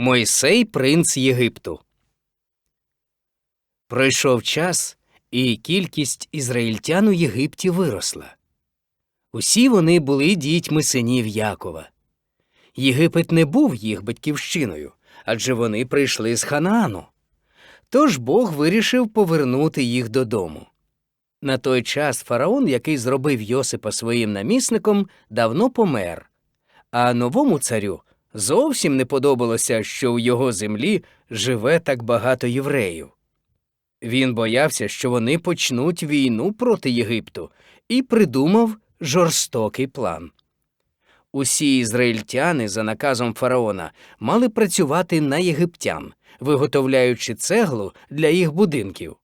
Мойсей принц Єгипту. Пройшов час, і кількість ізраїльтян у Єгипті виросла. Усі вони були дітьми синів Якова. Єгипет не був їх батьківщиною, адже вони прийшли з Ханаану. Тож Бог вирішив повернути їх додому. На той час фараон, який зробив Йосипа своїм намісником, давно помер, а новому царю зовсім не подобалося, що у його землі живе так багато євреїв. Він боявся, що вони почнуть війну проти Єгипту, і придумав жорстокий план. Усі ізраїльтяни, за наказом фараона, мали працювати на єгиптян, виготовляючи цеглу для їх будинків.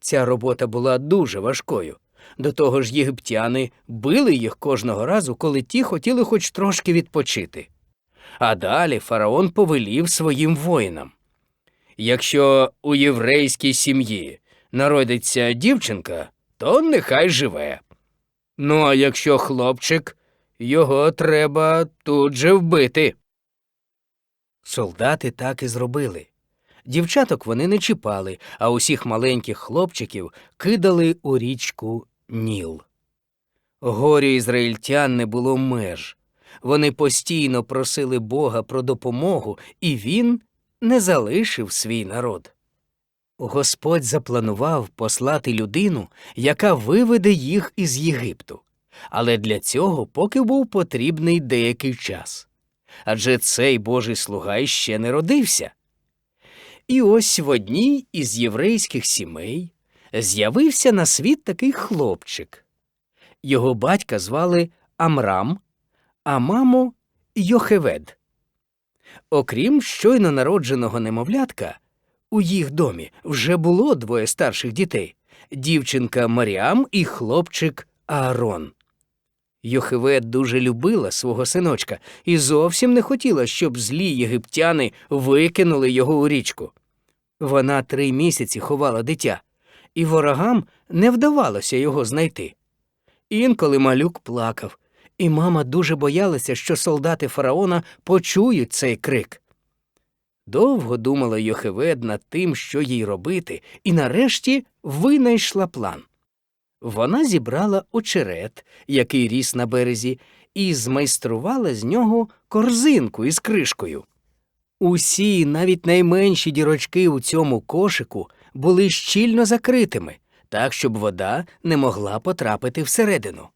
Ця робота була дуже важкою. До того ж, єгиптяни били їх кожного разу, коли ті хотіли хоч трошки відпочити. А далі фараон повелів своїм воїнам. Якщо у єврейській сім'ї народиться дівчинка, то нехай живе. Ну а якщо хлопчик, його треба тут же вбити. Солдати так і зробили. Дівчаток вони не чіпали, а усіх маленьких хлопчиків кидали у річку Ніл. Горю ізраїльтян не було меж. Вони постійно просили Бога про допомогу, і він не залишив свій народ. Господь запланував послати людину, яка виведе їх із Єгипту, але для цього поки був потрібний деякий час. Адже цей Божий слуга ще не родився. І ось в одній із єврейських сімей з'явився на світ такий хлопчик. Його батька звали Амрам, а маму Йохевед. Окрім щойно народженого немовлятка, у їх домі вже було двоє старших дітей дівчинка Маріам і хлопчик Аарон. Йохевед дуже любила свого синочка і зовсім не хотіла, щоб злі єгиптяни викинули його у річку. Вона три місяці ховала дитя, і ворогам не вдавалося його знайти. Інколи малюк плакав, і мама дуже боялася, що солдати фараона почують цей крик. Довго думала Йохевед над тим, що їй робити, і нарешті винайшла план. Вона зібрала очерет, який ріс на березі, і змайструвала з нього корзинку із кришкою. Усі, навіть найменші дірочки у цьому кошику, були щільно закритими, так щоб вода не могла потрапити всередину.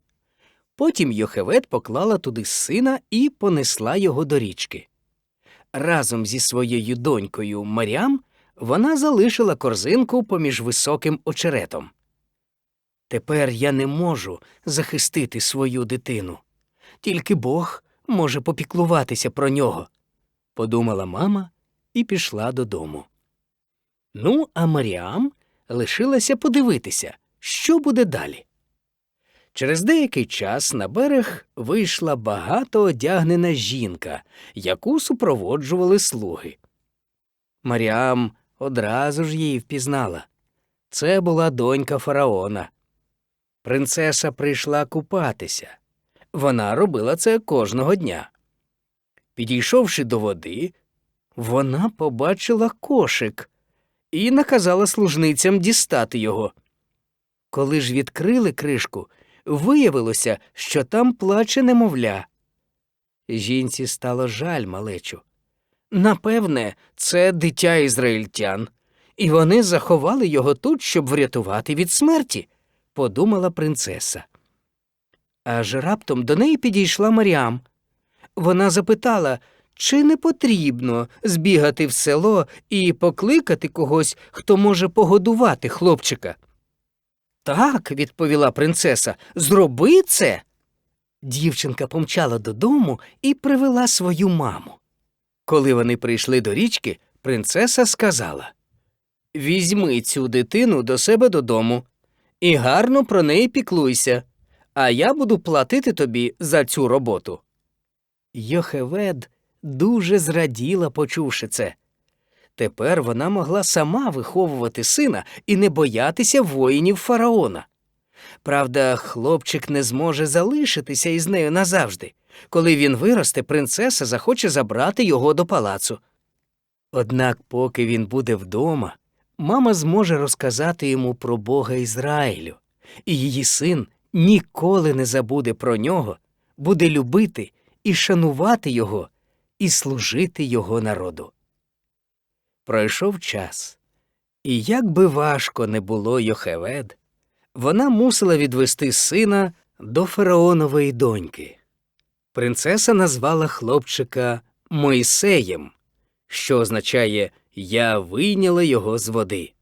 Потім Йохевед поклала туди сина і понесла його до річки. Разом зі своєю донькою Марям вона залишила корзинку поміж високим очеретом. Тепер я не можу захистити свою дитину. Тільки Бог може попіклуватися про нього, подумала мама і пішла додому. Ну, а Маріам лишилася подивитися, що буде далі. Через деякий час на берег вийшла багато одягнена жінка, яку супроводжували слуги. Маріам одразу ж її впізнала. Це була донька фараона. Принцеса прийшла купатися. Вона робила це кожного дня. Підійшовши до води, вона побачила кошик і наказала служницям дістати його. Коли ж відкрили кришку, виявилося, що там плаче немовля. Жінці стало жаль малечу. Напевне, це дитя ізраїльтян, і вони заховали його тут, щоб врятувати від смерті, подумала принцеса. Аж раптом до неї підійшла Маріам. Вона запитала, чи не потрібно збігати в село і покликати когось, хто може погодувати хлопчика. Так, відповіла принцеса, зроби це. Дівчинка помчала додому і привела свою маму. Коли вони прийшли до річки, принцеса сказала Візьми цю дитину до себе додому і гарно про неї піклуйся, а я буду платити тобі за цю роботу. Йохевед дуже зраділа, почувши це. Тепер вона могла сама виховувати сина і не боятися воїнів фараона. Правда, хлопчик не зможе залишитися із нею назавжди. Коли він виросте, принцеса захоче забрати його до палацу. Однак, поки він буде вдома, мама зможе розказати йому про Бога Ізраїлю, і її син ніколи не забуде про нього, буде любити і шанувати його, і служити його народу. Пройшов час, і як би важко не було Йохевед, вона мусила відвести сина до фараонової доньки. Принцеса назвала хлопчика Мойсеєм, що означає Я вийняла його з води.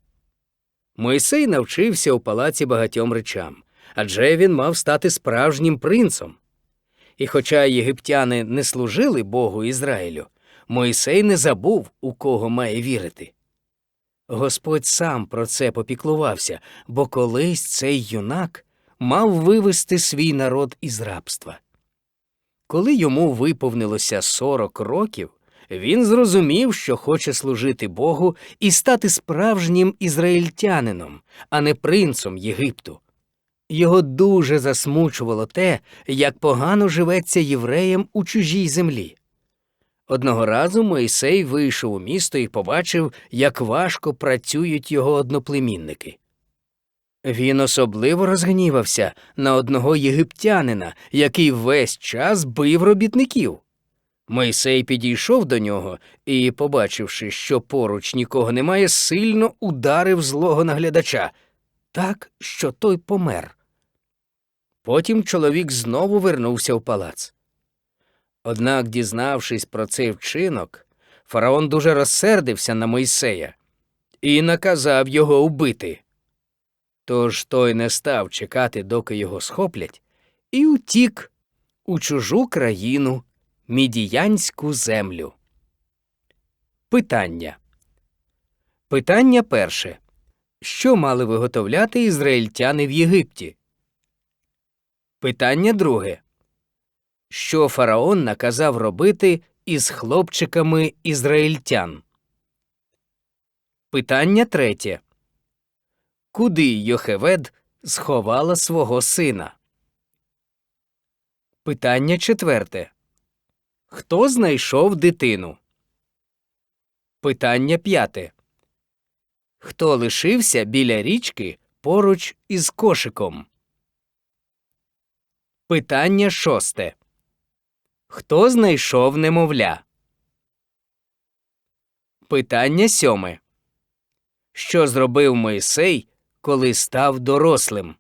Мойсей навчився у палаці багатьом речам, адже він мав стати справжнім принцем. І хоча єгиптяни не служили Богу Ізраїлю, Мойсей не забув, у кого має вірити. Господь сам про це попіклувався, бо колись цей юнак мав вивести свій народ із рабства. Коли йому виповнилося сорок років, він зрозумів, що хоче служити Богу і стати справжнім ізраїльтянином, а не принцом Єгипту. Його дуже засмучувало те, як погано живеться євреям у чужій землі. Одного разу Мойсей вийшов у місто і побачив, як важко працюють його одноплемінники. Він особливо розгнівався на одного єгиптянина, який весь час бив робітників. Мойсей підійшов до нього і, побачивши, що поруч нікого немає, сильно ударив злого наглядача, так, що той помер. Потім чоловік знову вернувся в палац. Однак, дізнавшись про цей вчинок, фараон дуже розсердився на Мойсея і наказав його убити. Тож той не став чекати, доки його схоплять, і утік у чужу країну мідіянську землю. Питання. Питання перше. Що мали виготовляти ізраїльтяни в Єгипті? Питання друге. Що фараон наказав робити із хлопчиками ізраїльтян? Питання третє. Куди Йохевед сховала свого сина? Питання четверте. Хто знайшов дитину? Питання п'яте. Хто лишився біля річки поруч із кошиком? Питання шосте. Хто знайшов немовля? Питання сьоме. Що зробив Мойсей, коли став дорослим?